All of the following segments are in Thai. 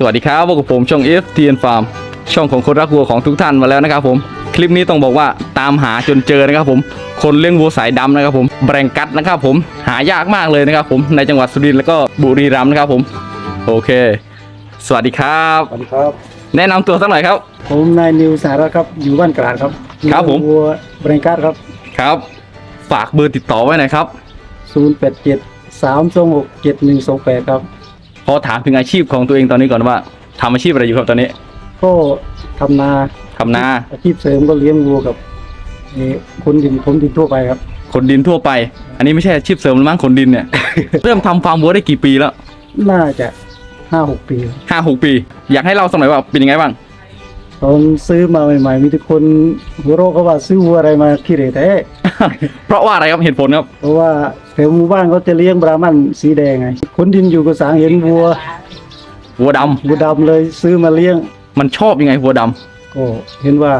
สวัสดีครับพวกบผมช่อง F T N Farm ช่องของคนรักวัวของทุกท่านมาแล้วนะครับผม คลิปนี้ต้องบอกว่าตามหาจนเจอนะครับผม คนเลี้ยงวัวสายดำนะครับผม แบรงกัดนะครับผม หายากมากเลยนะครับผมในจังหวัดสุรินทร์แล้วก็บุรีรัมย์นะครับผม โอเค สวัสดีครับ สวัสดีครับ แนะนำตัวสักหน่อยครับ ผมนายนิวสาระครับ อยู่บ้านกลาดครับครับผม วัวแบรนการ์ดครับ ครับ ฝากเบอร์ติดต่อไว้หน่อยครับ 0 8 7 3 2 6 7 1 2 8 ครับพ อถามถึงอาชีพของตัวเองตอนนี้ก่อนว่าทำอาชีพอะไรอยู่ครับตอนนี้ก็ทำนาทำนาอาชีพเสริมก็เลี้ยงวัวกับเอ่อคนดินผมดินทั่วไปครับขนดินทั่วไป อันนี้ไม่ใช่อาชีพเสริมหรือมั้งขนดินเนี่ย เริ่มทำฟาร์มวัวได้กี่ปีแล้วน่าจะห้าหกปีห้าหกปี อยากให้เล่าสักหน่อยว่าเป็นยังไงบ้าง ตอนซื้อมาใหม่ ๆ มีทุกคนหัวโรคเขาว่าซื้อวัวอะไรมาขี้เหร่แท้ เพราะว่าอะไรครับเหตุผลครับ เพราะว่าแถวหมู่บ้านเขาจะเลี้ยงบราหมันสีแดงไงคนดินอยู่กับสางเห็นวัววัวดำวัวดำเลยซื้อมาเลี้ยง มันชอบยังไงวัวดำก็เห็นว่า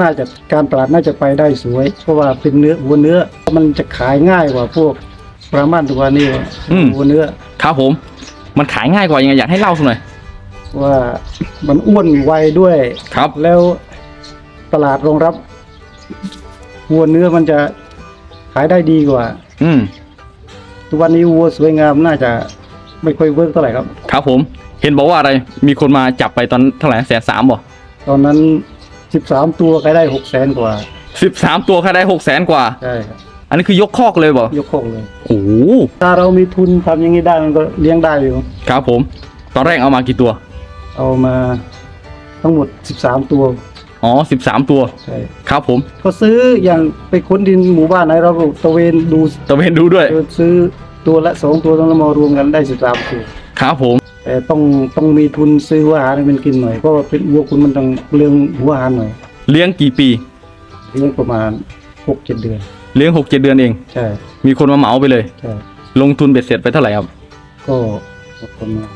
น่าจะการตลาดน่าจะไปได้สวย เพราะว่าเป็นเนื้อวัวเนื้อ มันจะขายง่ายกว่าพวกปราหมันตัวนี้วัวเนื้อ ครับผม มันขายง่ายกว่ายังไงอยากให้เล่าสักหน่อยว่ามันอ้วนไวด้วย ครับ แล้วตลาดรองรับ วัวเนื้อมันจะขายได้ดีกว่า อืมทุกวันนี้วัวสวยงามน่าจะไม่ค่อยเวิร์กเท่าไหร่ครับ ครับผม เห็นบอกว่าอะไร มีคนมาจับไปตอนเท่าไหร่แสนสามบ่ตอนนั้นสิบสามตัวขายได้หกแสนกว่าสิบสามตัวค่าได้หกแสนกว่า ใช่ครับอันนี้คือยกคอกเลยบ่ยกโคงเลย โอ้โหถ้าเรามีทุนทำอย่างนี้ได้มันก็เลี้ยงได้อยู่ ครับผม ตอนแรกเอามากี่ตัว เอามาทั้งหมด13ตัว อ๋อสิบสามตัว ใช่ครับผม ก็ซื้ออย่างไปค้นดินหมู่บ้านไหนเราก็ตระเวนดูตะเวนดูด้วย ซื้อตัวละสองตัวต้องมารวมกันได้13ตัวครับผม แต่ต้องต้องมีทุนซื้อหัวอาหารให้มันกินหน่อยเพราะว่าเป็นวัวคุณมันต้องเลี้ยงหัวอาหารหน่อยเลี้ยงกี่ปีเลี้ยงประมาณ6-7เดือน เลี้ยงหกเจ็ดเดือนเอง ใช่ มีคนมาเหมาไปเลย ใช่ ลงทุนเบ็ดเสร็จไปเท่าไหร่ครับ ก็ประมาณ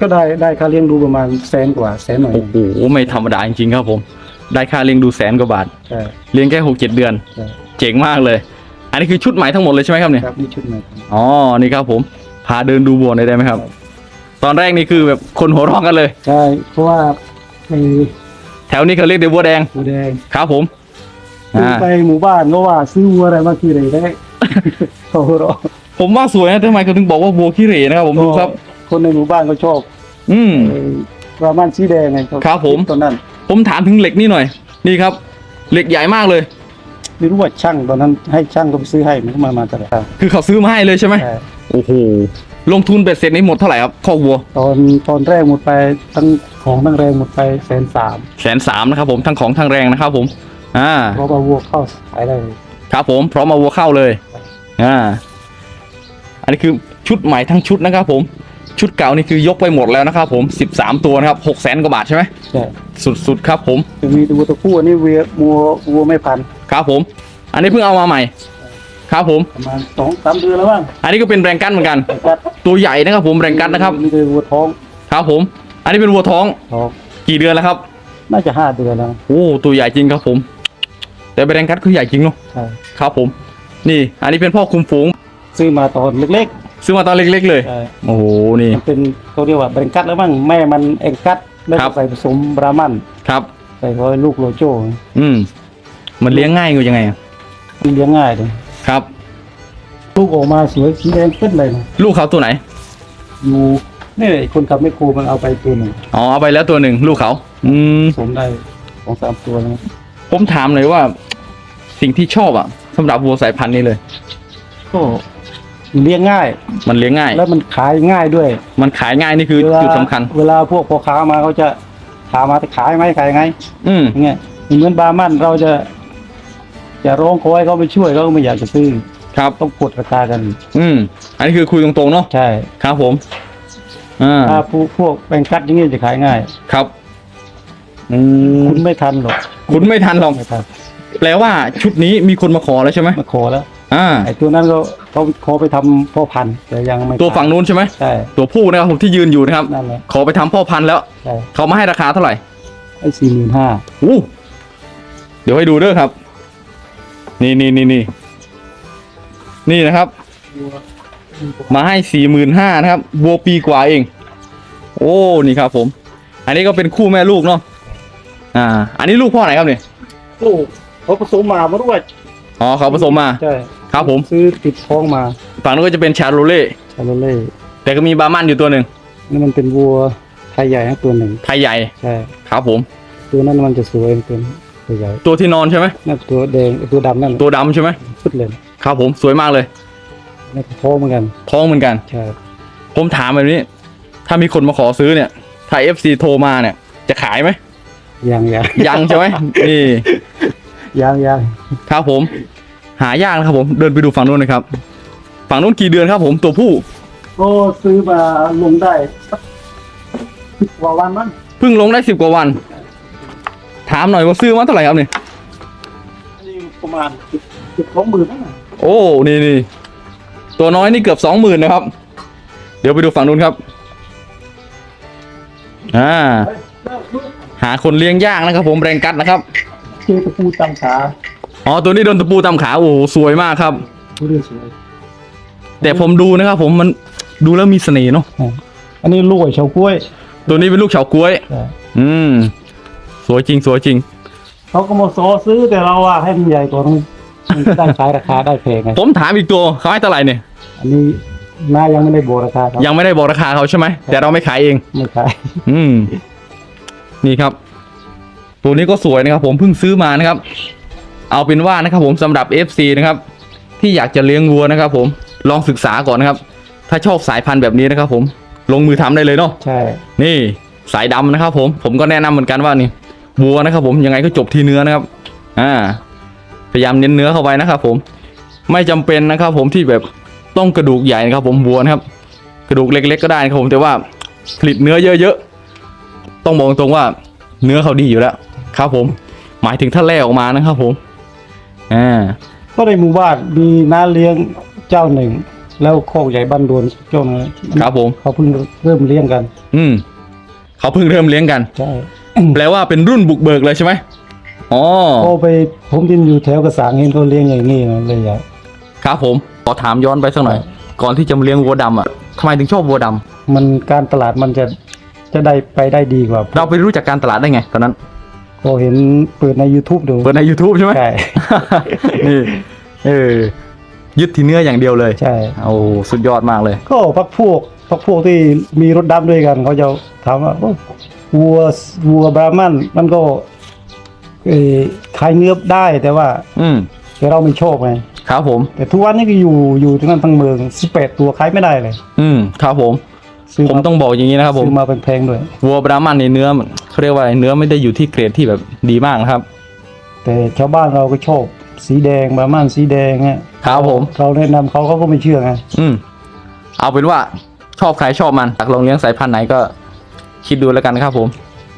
ก็ได้ได้ค่าเลี้ยงดูประมาณแสนกว่าแสนหน่อยโอ้โหไม่ธรรมดาจริงๆครับผม ได้ค่าเลี้ยงดูแสนกว่าบาท ใช่เลี้ยงแค่หกเจ็ดเดือน ใช่เจ๋งมากเลย อันนี้คือชุดใหม่ทั้งหมดเลยใช่ไหมครับเนี่ย ครับนี่ชุดใหม่ อ๋อ นี่ครับผม พาเดินดูบัวหน่อยได้ไหมครับตอนแรกนี่คือแบบคนหัวเร้องกันเลย ใช่เพราะว่าไอ้แถวนี้เขาเรียกเดบัวแดงวัวแดงครับผม ซื้ออ่า ไปหมู่บ้านก็ว่าซื้อวัวอะไรมาขี่เลยได้โอ้โหผมว่าสวยนะทำไมเขาถึงบอกว่าวัวขี้เหร่นะครับผมดูครับ คนในหมู่บ้านก็ชอบอืม ไอ้ประมาณสีแดงไงครับผม ตอนนั้น ผมถามถึงเหล็กนี่หน่อย นี่ครับ เหล็กใหญ่มากเลย ไม่รู้ว่าช่างตอนนั้นให้ช่างก็ไปซื้อให้มันก็มามาแต่ละครั้งคือเขาซื้อมาให้เลยใช่ไหมใช่โอ้โหลงทุนเบ็ดเสร็จนี้หมดเท่าไหร่ครับข้อวัวตอนตอนแรกหมดไปทั้งของทั้งแรงหมดไปแสนสามแสนสามนะครับผมทั้งของทั้งแรงนะครับผมอ่า เพราะว่าวัวเข้าขายได้เลยครับผมพร้อมมาวัวเข้าเลย อ่า อันนี้คือชุดใหม่ทั้งชุดนะครับผม ชุดเก่านี่คือยกไปหมดแล้วนะครับผม 13 ตัวนะครับ6แสนกว่าบาทใช่ไหมใช่สุดๆครับผมจะมีตัวตัวผู้อันนี้วัววัววัวไม่พันธุ์ครับผม อันนี้เพิ่งเอามาใหม่ ครับผมประมาณสองสามเดือนแล้วบ้างอันนี้ก็เป็นแรงกั้นเหมือนกันกัดตัวใหญ่นะครับผมแรงกั้นนะครับมีแต่วัวท้องครับผม อันนี้เป็นวัวท้องท้องกี่เดือนแล้วครับ น่าจะห้าเดือนแล้วโอ้ตัวใหญ่จริงครับผม แต่เป็นแรงกัดคือใหญ่จริงเนาะใช่ครับผม นี่ อันนี้เป็นพ่อคุมฝูงซื้อมาตอนเล็ก ซื้อมาตอนเล็กๆ เลยๆใช่โอ้โห นี่ มันเป็นเขาเรียกว่าแบงกัดแล้วมั้งแม่มันเองกัดแล้วครัก็บ ใส่ผสมบรามันครับ ใส่เขาให้ลูกโลโจ้อืม มันเลี้ยงง่ายอยู่ยังไงอะมันเลี้ยงง่ายเลยครับ ลูกออกมาสวยสีแดงขึ้นเลยนะลูกเขาตัวไหน อยู่นี่แหละคนขับไม่โครมันเอาไปตัวหนึ่งอ๋อเอาไปแล้วตัวหนึ่งลูกเขา อืม ผสมได้สองสามตัวนะผมถามหน่อยว่า สิ่งที่ชอบอะสำหรับวัวสายพันธุ์นี้เลย ก็ เลี้ยงง่าย มันเลี้ยงง่าย แล้วมันขายง่ายด้วย มันขายง่ายนี่คือเวลาจุดสำคัญ เวลาพวกพ่อค้ามาเขาจะถามมาจะขายไหมขายไงอืมอย่างเงี้ยเหมือนบาร์มันเราจะจะร้องขอให้เขาไปช่วยเขาก็ไม่อยากจะซื้อครับต้องกดราคากัน อืมอันนี้คือคุยตรงๆเนาะใช่ครับผมอ่าถ้าพวกพวกแบงกัดอย่างงี้จะขายง่าย ครับอืมคุณไม่ทันหรอกคุณไม่ทันหรอกไม่ทันแปลว่าชุดนี้มีคนมาขอแล้วใช่ไหมมาขอแล้ว อ่าไอ้ตัวนั้นก็เขาขอไปทำพ่อพันธุ์แต่ยังไม่ตัวฝั่งนู้นใช่ไหมใช่ ตัวผู้นะครับผมที่ยืนอยู่นะครับ นั่นแหละขอไปทำพ่อพันธุ์แล้ว ใช่เขามาให้ราคาเท่าไหร่ไอ้สี่หมื่นห้าอู้เดี๋ยวให้ดูเด้อครับ นี่นี่นี่นี่นี่นะครับ มาให้สี่หมื่นห้านะครับวัวปีกว่าเอง โอ้นี่ครับผม อันนี้ก็เป็นคู่แม่ลูกเนาะอ่า อันนี้ลูกพ่อไหนครับเนี่ยลูกเขาผสมมาเมื่อด้วยอ๋อเขาผสมมา ใช่ ครับผม ซื้อติดท้องมาฝั่งนู้นก็จะเป็นชาโรเล่ชาโลเล่แต่ก็มีบาร์มันอยู่ตัวหนึ่งนี่มันเป็นวัวไทยใหญ่ทั้งตัวหนึ่งไทยใหญ่ใช่ครับผม ตัวนั้นมันจะสวยเป็นตัวใหญ่ตัวที่นอนใช่ไหมนั่นตัวแดงตัวดำนั่นตัวดำใช่ไหมสุดเลยครับผมสวยมากเลยนี่ก็ท้องเหมือนกัน ท้องเหมือนกันใช่ผมถามแบบนี้ ถ้ามีคนมาขอซื้อเนี่ย ถ้า FC โทรมาเนี่ย จะขายไหมยังยังยังใช่ไหมนี่ยังยังครับผม หายากนะครับผมเดินไปดูฝั่งนู้นนะครับ ฝั่งนู้นกี่เดือนครับผมตัวผู้ก็ซื้อมาลงได้สักสิบกว่าวันมั้งเพิ่งลงได้สิบกว่าวัน ถามหน่อยว่าซื้อมาเท่าไหร่ครับเนี่ยอันนี้ประมาณสิบสิบสองหมื่นนั่นน่ะโอ้นี่นี่ตัวน้อยนี่เกือบสองหมื่นนะครับ เดี๋ยวไปดูฝั่งนู้นครับอ่าเฮ้ยเลิกลูกหาคนเลี้ยงยากนะครับผมแรงกัดนะครับเจอตะปูตำขา อ๋อตัวนี้โดนตะปูตามขาโอ้โหสวยมากครับผู้เรียนสวยแต่ผมดูนะครับ ผมมันดูแล้วมีเสน่ห์เนาะอะอันนี้ลูกไอ้เฉากล้วยตัวนี้เป็นลูกเฉาก๊วย ใช่อืม สวยจริง สวยจริง เขาก็มาซอซื้อแต่เราว่าให้มันใหญ่กว่านั้นมันจะได้ขายราคาได้แพงไงผมถามอีกตัวเขาให้เท่าไหร่เนี่ย อันนี้น้ายังไม่ได้บอกราคาครับยังไม่ได้บอกราคาเขาใช่ไหมแต่เราไม่ขายเอง ไม่ขายอืม นี่ครับ ตัวนี้ก็สวยนะครับ ผมเพิ่งซื้อมานะครับ เอาเป็นว่านะครับผมสำหรับ FC นะครับที่อยากจะเลี้ยงวัวนะครับ ผมลองศึกษาก่อนนะครับ ถ้าชอบสายพันธุ์แบบนี้นะครับ ผมลงมือทำได้เลยเนาะใช่ นี่สายดำนะครับ ผมผมก็แนะนำเหมือนกันว่านี่วัวนะครับ ผมยังไงก็จบที่เนื้อนะครับ อ่า พยายามเน้นเนื้อเข้าไปนะครับ ผมไม่จำเป็นนะครับ ผมที่แบบต้องกระดูกใหญ่นะครับ ผมวัวนะครับ กระดูกเล็ก ๆ ก็ได้นะครับผมแต่ว่าผลิตเนื้อเยอะๆต้องบอกตรงว่าเนื้อเขาดีอยู่แล้วครับ ผมหมายถึงถ้าแล่ออกมานะครับ ผม อ่าก็ในหมู่บ้านมีน้าเลี้ยงเจ้าหนึ่ง แล้วโคกใหญ่บ้านดวนเจ้าหนึงครับผม เขาเพิ่งเริ่มเลี้ยงกัน อืมเขาเพิ่งเริ่มเลี้ยงกัน ใช่ แปลว่าเป็นรุ่นบุกเบิกเลยใช่ไหมอ๋อโอ้ไปผมที่อยู่แถวกระสางเห็นเขาเลี้ยงอย่างนี้นะเลยอยาก ครับผมขอถามย้อนไปสักหน่อย ก่อนที่จะมาเลี้ยงวัวดำอะทำไมถึงชอบวัวดำมันการตลาดมันจะจะได้ไปได้ดีกว่าเราไปรู้จักการตลาดได้ไงตอนนั้น ก็เห็นเปิดใน YouTube ดู เปิดใน YouTube ใช่ไหม ใช่ นี่ เออ ยึดที่เนื้ออย่างเดียวเลยใช่ โอ้สุดยอดมากเลย ก็พักพวกพักพวกที่มีรถดำด้วยกัน เขาจะถามว่าโอ้วัววัวบราหมันมันก็เออขายเนื้อได้แต่ว่าอืมแต่เราไม่ชอบไง ครับผม แต่ทุกวันนี้ก็อยู่อยู่ที่นั่นทั้งเมืองสิบแปดตัวขายไม่ได้เลย อืมครับผม ซื้อผมมาต้องบอกอย่างนี้นะครับผมซื้อมาแพงๆด้วยวัวบราหมันในเนื้อมันเขาเรียกว่าเนื้อไม่ได้อยู่ที่เกรดที่แบบดีมากนะครับ แต่ชาวบ้านเราก็ชอบสีแดงบราหมันสีแดงเนี่ยครับผมเราแนะนำเขาเขาก็ไม่เชื่อไงอืมเอาเป็นว่าชอบใครชอบมันอยากลองเลี้ยงสายพันธุ์ไหนก็คิดดูแล้วกันนะครับ ผม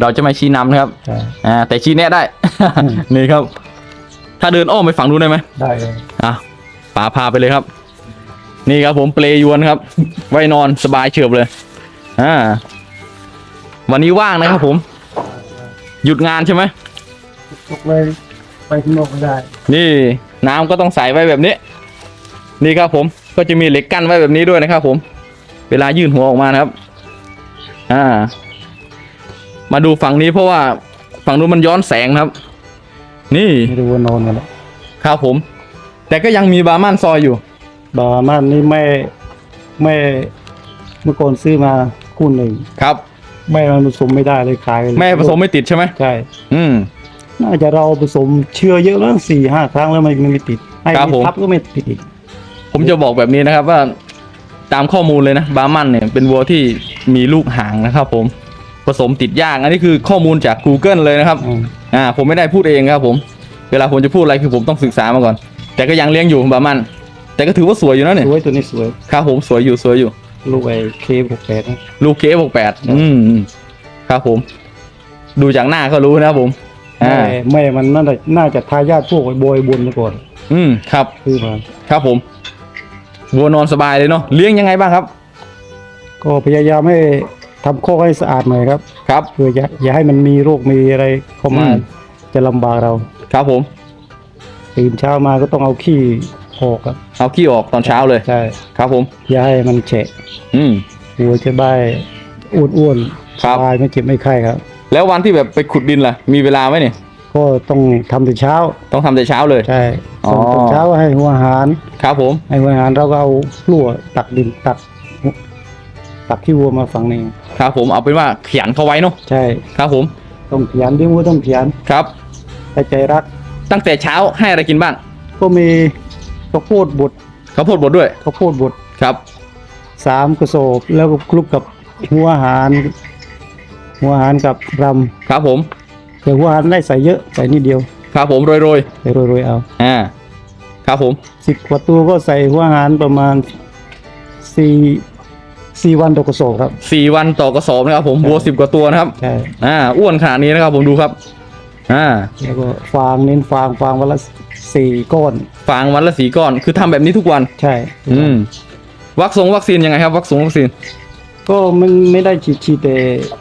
เราจะไม่ชี้นำนะครับใช่อ่าแต่ชี้แนะได้อืมนี่ครับ ถ้าเดินอ้อมไปฝั่งนู้นได้ไหมได้เลยอะป๋าพาไปเลยครับ นี่ครับผมเปลยวนครับ ไว้นอนสบายเฉียบเลย อ่า วันนี้ว่างนะครับผม หยุดงานใช่ไหมตกไปไปข้างนอกไม่ได้ นี่น้ำก็ต้องใส่ไว้แบบนี้ นี่ครับผมก็จะมีเหล็กกั้นไว้แบบนี้ด้วยนะครับ ผม เวลายื่นหัวออกมานะครับ อ่า มาดูฝั่งนี้เพราะว่าฝั่งนู้นมันย้อนแสงนะครับ นี่ไม่รู้ว่านอนกันแล้วครับผม แต่ก็ยังมีบาร์มันซอยอยู่ บาร์มันนี่ไม่ไม่เมื่อก่อนซื้อมาคู่หนึ่งครับ แม่มันผสมไม่ได้เลยขายเลยแม่ผสมไม่ติดใช่ไหมใช่อืม น่าจะเราผสมเชื้อเยอะแล้วสี่ห้าครั้งแล้วมันไม่ติดให้ครับผม ทับก็ไม่ติดอีกผมจะบอกแบบนี้นะครับว่าตามข้อมูลเลยนะบาร์มันเนี่ยเป็นวัวที่มีลูกหางนะครับผมผสมติดยากอันนี้คือข้อมูลจาก Google เลยนะครับ อืมอ่าผมไม่ได้พูดเองครับผม เวลาผมจะพูดอะไรคือผมต้องศึกษามาก่อน แต่ก็ยังเลี้ยงอยู่บาร์มัน แต่ก็ถือว่าสวยอยู่นะเนี่ยสวยตัวนี้สวยครับผมสวยอยู่สวยอยู่ ลูกไอ้เคหกแปดนะลูกเคฟแปดอืมอืมครับผม ดูจากหน้าก็รู้นะครับผมอ่าแม่แม่มันน่าจะน่าจะทายาทพวกไอ้บอยบุญมาก่อน อืมครับซื้อมาครับผมวัวนอนสบายเลยเนาะเลี้ยงยังไงบ้างครับ ก็พยายามให้ทำโคอกให้สะอาดหน่อยครับ ครับเพื่ออย่าอย่าให้มันมีโรคมีอะไรเข้ามาอืมจะลำบากเรา ครับผมตื่นเช้ามาก็ต้องเอาขี้ ออกครับเอาขี้ออกตอนเช้าเลย ใช่ครับผม อย่าให้มันแฉะอืม วัวจะได้อ้วนครับๆสบายไม่เจ็บไม่ไข้ครับ แล้ววันที่แบบไปขุดดินล่ะ มีเวลาไหมเนี่ยก็ต้องทำแต่เช้า ต้องทำแต่เช้าเลย ใช่อ๋อ ส่งแต่เช้าให้หัวอาหาร ครับผม ให้หัวอาหารเราก็เอาพลั่วตักดินตัก ตักขี้วัวมาฝังนี่ครับผมเอาเป็นว่าขยันเข้าไว้เนาะใช่ ครับผมต้องขยันเลี้ยงวัวต้องขยันครับให้ใจรัก ตั้งแต่เช้าให้อะไรกินบ้าง ก็มี ข้าวโพดบดข้าวโพดบดด้วยข้าวโพดบดครับสามกระสอบแล้วก็คลุกกับหัวอาหารหัวอาหารกับรครับผมำแต่หัวอาหารได้ใส่เยอะใส่นิดเดียวครับผมโรยใส่โรยๆเอาๆอ่าครับผมสิบกว่าตัวก็ใส่หัวอาหารประมาณสี่สี่วันต่อกระสอบครับสี่วันต่อกระสอบนะครับผมวัวสิบกว่าตัวนะครับใช่อ่าอ้วนขนาดนี้นะครับผมดูครับ อ่าแล้วก็ฟางเน้นฟางฟางวันละสี่ก้อน ฟางวันละสีก้อน คือทำแบบนี้ทุกวัน ใช่อืม วัคซงวัคซีนยังไงครับวัคซงวัคซีน ก็มันไม่ได้ฉีดฉีดแต่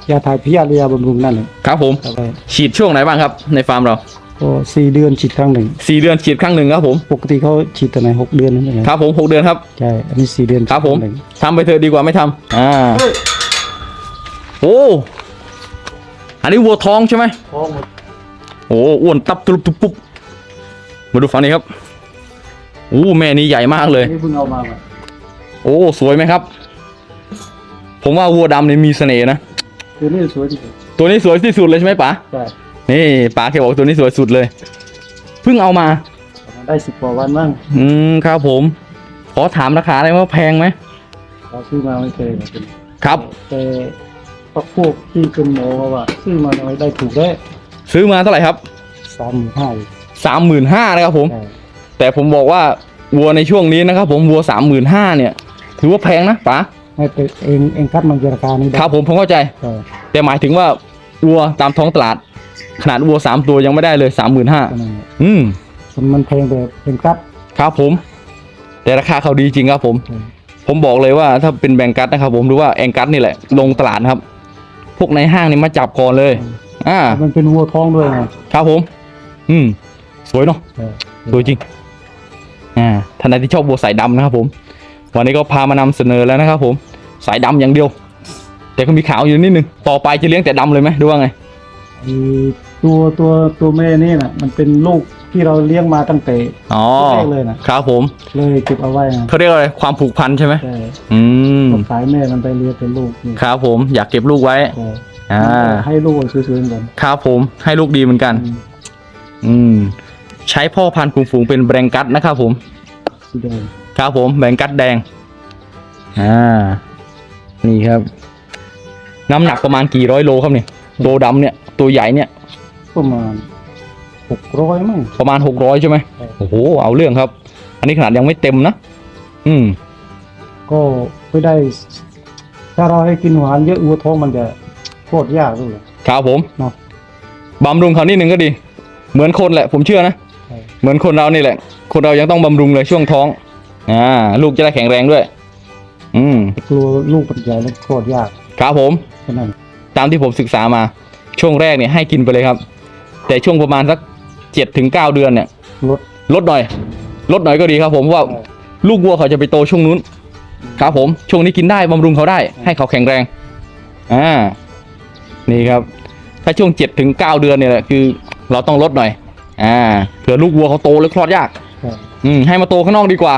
ยาถ่ายพยาธิยาบำรุงนั่นเองครับผมเอาไปฉีดช่วงไหนบ้างครับในฟาร์มเราก็สี่เดือนฉีดครั้งหนึ่ง สี่เดือนฉีดครั้งหนึ่งครับผม ปกติเขาฉีดแต่ไหนหกเดือนนั่นเองครับผมหกเดือนครับ ใช่ อันนี้สี่เดือนครับผมฉีดงหนึ่งทำไปเถอะดีกว่าไม่ทำอ่า โอ้ อันนี้วัวท้องใช่ไหมท้องหมด โอ้อ้วนตับตุบตุบปุ๊บมาดูฝั่งนี้ครับโอ้แม่นี้ใหญ่มากเลยนี่เพิ่งเอามาใหม่โอ้สวยไหมครับ ผมว่าวัวดำนี่มีเสน่ห์นะตัวนี้สวยที่สุดตัวนี้สวยที่สุดเลยใช่ไหมป๋าใช่นี่ป๋าแกบอกตัวนี้สวยสุดเลยเพิ่งเอามาเอามาได้สิบกว่าวันบ้างอืมครับผม ขอถามราคาได้ไหมว่าแพงไหมเราซื้อมาไม่เคยเหมือนกันครับแต่พวกพวกที่เป็นหมอบอกว่าซื้อมาทำไมได้ถูกได้ ซื้อมาเท่าไหร่ครับสามหมื่นห้าสามหมื่นห้านะครับผมใช่แต่ผมบอกว่าวัวในช่วงนี้นะครับ ผมวัวสามหมื่นห้าเนี่ย ถือว่าแพงนะป๋าให้ไปเองเองคัดมันราคานี้ได้ครับผมผมเข้าใจใช่แต่หมายถึงว่าวัวตามท้องตลาด ขนาดวัวสามตัวยังไม่ได้เลยสามหมื่นห้าก็นั่นแหละอืมมันมันแพงแต่เป็นคัดครับผม แต่ราคาเขาดีจริงครับผมใช่ผมบอกเลยว่าถ้าเป็นแบงกัสนะครับ ผมหรือว่าแองกัสนี่แหละลงตลาดนะครับ พวกในห้างนี่มาจับก่อนเลย อ่า มันเป็นวัวท้องด้วยไง ครับผม อืม สวยเนาะใช่สวยจริง อ่า ท่านใดที่ชอบวัวสายดำนะครับผม วันนี้ก็พามานำเสนอแล้วนะครับผม สายดำอย่างเดียว แต่ก็มีขาวอยู่นิดนึง ต่อไปจะเลี้ยงแต่ดำเลยไหมดูว่าไงไอ้ตัวตัวตัวแม่นี่น่ะมันเป็นลูกที่เราเลี้ยงมาตั้งแต่อ๋อแรกเลยนะครับผม เลยเก็บเอาไว้นะเขาเรียกว่าอะไร ความผูกพันใช่ไหมใช่อืมผมขายแม่มันไปเลี้ยงเป็นลูกนี่ครับผม อยากเก็บลูกไว้ใช่ อ่า ให้ลูกสวยๆเหมือนกันครับผมให้ลูกดีเหมือนกัน อืมอืมใช้พ่อพันธุ์ฝูงๆเป็นแบรงกัสนะครับผม สีแดงครับผมแบงกัดแดง อ่า นี่ครับ น้ำหนักประมาณกี่ร้อยโลครับเนี่ยตัวดำเนี่ย ตัวใหญ่เนี่ย ประมาณหกร้อยมั้ง ประมาณหกร้อยใช่ไหมใช่ โอ้โห เอาเรื่องครับ อันนี้ขนาดยังไม่เต็มนะ อืม ก็ไม่ได้ ถ้าเราให้กินหวานเยอะวัวท้องมันจะ โคตรยากด้วยครับผมเนาะ บำรุงเขานิดนึงก็ดี เหมือนคนแหละ ผมเชื่อนะใช่เหมือนคนเรานี่แหละ คนเรายังต้องบำรุงเลยช่วงท้อง อ่า ลูกจะได้แข็งแรงด้วย อืม กลัวลูกมันใหญ่แล้วโคตรยากครับผม แค่นั้นตามที่ผมศึกษามา ช่วงแรกเนี่ยให้กินไปเลยครับ แต่ช่วงประมาณสักเจ็ดถึงเก้าเดือนเนี่ย ลด ลดหน่อย ลดหน่อยก็ดีครับ ผมเพราะว่าใช่ลูกวัวเขาจะไปโตช่วงนู้น ครับผม ช่วงนี้กินได้บำรุงเขาได้ ให้เขาแข็งแรง อ่า นี่ครับ ถ้าช่วงเจ็ดถึงเก้าเดือนเนี่ยแหละคือ เราต้องลดหน่อย อ่าเผื่อลูกวัวเขาโตแล้วคลอดยากใช่อืมให้มาโตข้างนอกดีกว่า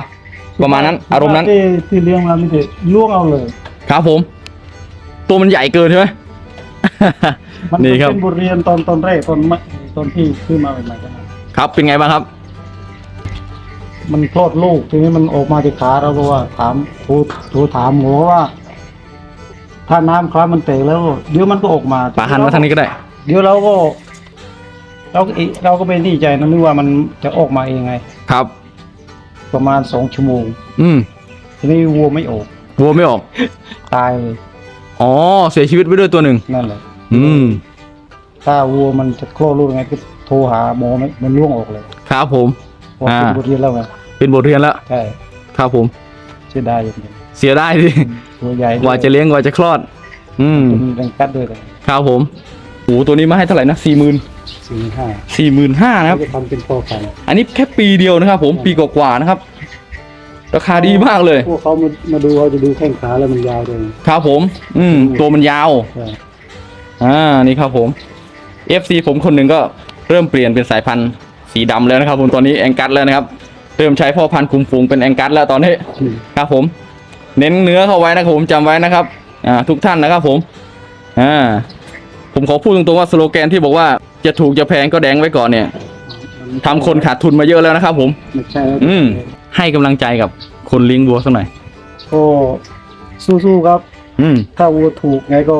ประมาณนั้น อารมณ์นั้น ที่ที่เลี้ยงมาไม่ได้ล่วงเอาเลยครับผม ตัวมันใหญ่เกินใช่ไหม มันนี่ครับ เป็นบทเรียนตอนตอนแรกตอนไม่ตอนที่ซื้อมาใหม่ๆก็ครับ เป็นไงบ้างครับ มันคลอดลูกทีนี้มันออกมาที่ขาเราก็ว่าถามโทรโทรถามหมอว่า ถ้าน้ำคล้ามันแตกแล้ว เดี๋ยวมันก็ออกมาป่าหันมาทางนี้ก็ได้ เดี๋ยวเราก็เราก็อิเราก็ไม่ดีใจนะนึกว่ามันจะออกมาเองไง ครับ ประมาณสองชั่วโมง อืมทีนี้วัวไม่ออก วัวไม่ออก ตายเลยอ๋อ เสียชีวิตไปด้วยตัวหนึ่ง นั่นแหละ อืม ถ้าวัวมันจะคลอดลูกยังไงก็โทรหาหมอมันมันล่วงออกเลยครับผม เพราะเป็นอ่า บทเรียนแล้วไงเป็นบทเรียนแล้ว ใช่ครับผม เสียดายอย่างเดียวเสียได้ดิ ตัวใหญ่กว่าจะเลี้ยงกว่าจะคลอด อืมจะมีแรงกัดด้วยเลยครับผมโอ้ตัวนี้มาให้เท่าไหร่นะสี่หมื่นสี่ห้าสี่หมื่นห้านะครับจะทำเป็นพ่อพันธุ์อันนี้แค่ปีเดียวนะครับ ผมปีกว่าๆนะครับ ราคาดีมากเลย พวกเขามามาดูเขาจะดูแข้งขาแล้วมันยาวเลยครับผม อืม ตัวมันยาว ใช่อ่า นี่ครับผม FC ผมคนหนึ่งก็เริ่มเปลี่ยนเป็นสายพันธุ์สีดำแล้วนะครับ ผมตอนนี้แองกัสแล้วนะครับ เริ่มใช้พ่อพันธุ์คุมฝูงเป็นแองกัสแล้วตอนนี้อืมครับผม เน้นเนื้อเข้าไว้นะครับผมจำไว้นะครับอ่าทุกท่านนะครับผมอ่าผมขอพูดตรงๆว่าสโลแกนที่บอกว่าจะถูกจะแพงก็แดงไว้ก่อนเนี่ย ทำคนขาดทุนมาเยอะแล้วนะครับผมใช่อืมให้กำลังใจกับคนเลี้ยงวัวสักหน่อยก็สู้ๆครับ อืมถ้าวัวถูกไงก็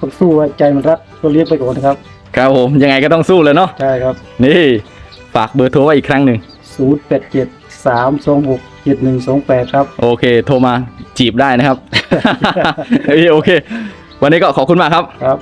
ต้องสู้ไว้ใจมันรักก็เลี้ยงไปก่อนนะครับครับผมยังไงก็ต้องสู้เลยเนาะใช่ครับ นี่ฝากเบอร์โทรไว้อีกครั้งหนึ่งศูนย์แปดเจ็ดสามสองหก เจ็ดหนึ่งสองแปดครับ โอเค โทรมาจีบได้นะครับ โอเค วันนี้ก็ขอบคุณมากครับ ครับ